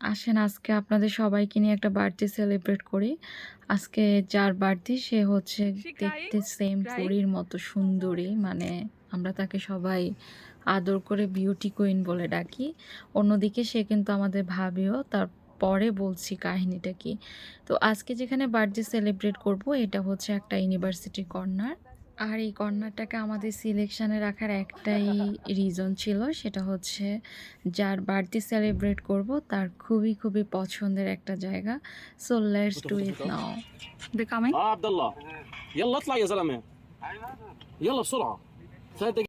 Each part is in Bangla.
আসেন আজকে আপনাদের সবাইকে নিয়ে একটা বার্থডে সেলিব্রেট করি। আজকে যার বার্থডে সে হচ্ছে দেখতে সেম পরীর মতো সুন্দরী। মানে আমরা তাকে সবাই আদর করে বিউটি কুইন বলে ডাকি। অন্যদিকে সে কিন্তু আমাদের ভাবিও তার পরে বলছি কাহিনীটা কি। তো আজকে যেখানে বার্থডে সেলিব্রেট করব এটা হচ্ছে একটা ইউনিভার্সিটি কর্নার আর এই কর্নারটাকে আমাদের সিলেকশনে রাখার একটাই রিজন ছিল সেটা হচ্ছে যার বার্থডে সেলিব্রেট করব তার খুবই খুবই পছন্দের একটা জায়গা so let's do it now بكامين اه عبد الله يلا اطلع يا زلمه يلا بسرعه ثلاث دقائق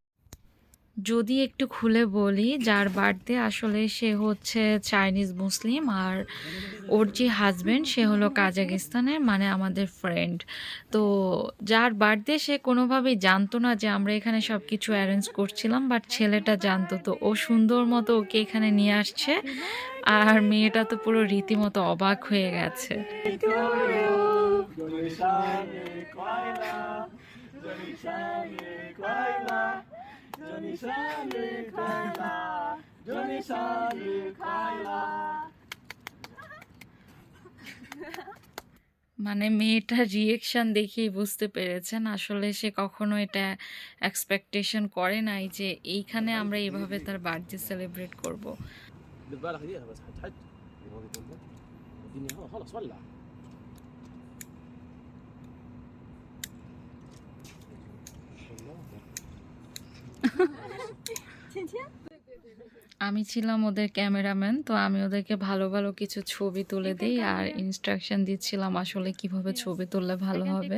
যদি একটু খুলে বলি, যার বার্থডে আসলে সে হচ্ছে চাইনিজ মুসলিম আর ওর যে হাজব্যান্ড সে হলো কাজাকিস্তানের মানে আমাদের ফ্রেন্ড তো যার বার্থডে সে কোনোভাবেই জানতো না যে আমরা এখানে সব কিছু অ্যারেঞ্জ করছিলাম বাট ছেলেটা জানতো। তো ও সুন্দর মতো ওকে এখানে নিয়ে আসছে আর মেয়েটা তো পুরো রীতিমতো অবাক হয়ে গেছে। মানে মেয়েটার রিয়েকশন দেখেই বুঝতে পেরেছেন আসলে সে কখনো এটা এক্সপেকটেশন করে নাই যে এইখানে আমরা এইভাবে তার বার্থডে সেলিব্রেট করব আমি ছিলাম ওদের ক্যামেরাম্যান তো আমি ওদেরকে ভালো ভালো কিছু ছবি তুলে দিই আর ইনস্ট্রাকশন দিচ্ছিলাম আসলে কীভাবে ছবি তুললে ভালো হবে।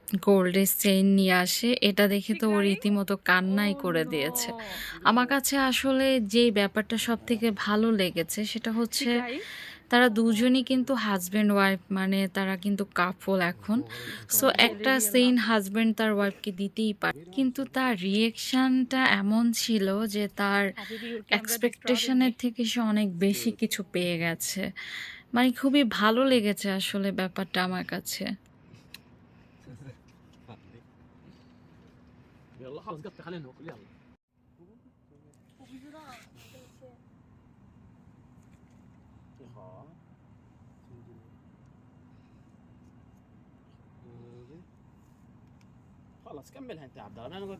গোল্ডের চেইন নিয়ে আসে। এটা দেখে তো ও রীতিমতো কান্নাই করে দিয়েছে। আমার কাছে আসলে যেই ব্যাপারটা সব থেকে ভালো লেগেছে সেটা হচ্ছে তারা দুজনই কিন্তু হাজব্যান্ড ওয়াইফ মানে তারা কিন্তু কাপল এখন। সো একটা সেইন হাজব্যান্ড তার ওয়াইফকে দিতেই পারে। কিন্তু তার রিয়েকশনটা এমন ছিল যে তার এক্সপেকটেশনের থেকে সে অনেক বেশি কিছু পেয়ে গেছে। মানে খুবই ভালো লেগেছে আসলে ব্যাপারটা আমার কাছে। يلا خلص قطع خلينا ناكل يلا. خلاص كملها انت يا عبد الله أنا قلت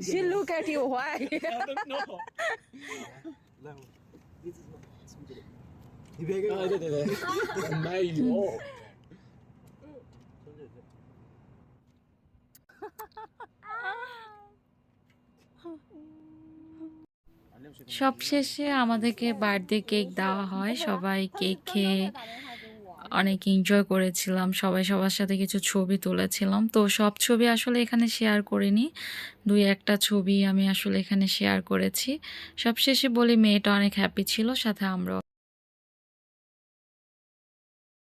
She look at you why I don't know. لا هو this is. সবশেষে আমাদেরকে বার্থডে কেক দেওয়া হয়, সবাই কেক খেয়ে অনেক এনজয় করেছিলাম, সবাই সবার সাথে কিছু ছবি তুলেছিলাম। তো সব ছবি আসলে এখানে শেয়ার করিনি, দুই একটা ছবি আমি আসলে এখানে শেয়ার করেছি। সবশেষে বলি মেয়েটা অনেক হ্যাপি ছিল, সাথে আমরা